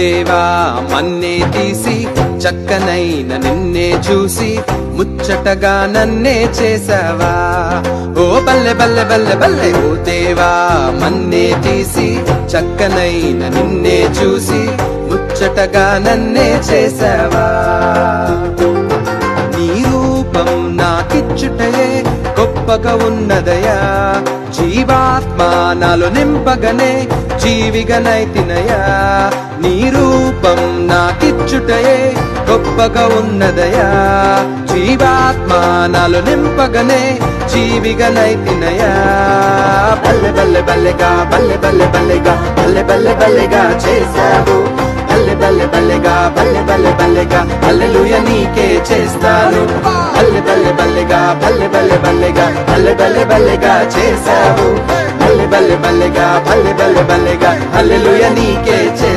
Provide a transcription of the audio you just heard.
మన్నే తీసి చక్కనైన నిన్నే చూసి ముచ్చటగా నన్నే చేసావా? ఓ బల్లె బల్లె బల్లె బల్లె ఓ దేవా మన్నే తీసి చక్కనైన నిన్నే చూసి ముచ్చటగా నన్నే చేసావా? గొప్పగా ఉన్నదయా. జీవాత్మ నాలో నింపగనే జీవిగనైతినయా నీ రూపం నాకిచ్చుటయే గొప్పగా ఉన్నదయా. జీవాత్మానాలు నింపగనే జీవిగనైతినయా బల్లె బల్లె బల్లెగా బల్లె బల్లె బల్లెగా బల్లె బల్లె బల్లెగా చేశావు. బల్లె బల్లె బల్లెగా బల్లె బల్లె బల్లెగా అల్లెలుయ నీకే చేస్తాను బల్లె బల్లె బల్లెగా బల్లె బల్లె బల్లెగా బల్లె బల్లె బల్లెగా చేశావు. బల్లె బల్లె బల్లెగా బల్లె బల్లె బల్లెగా అల్లెలుయ నీకే చేస్తాను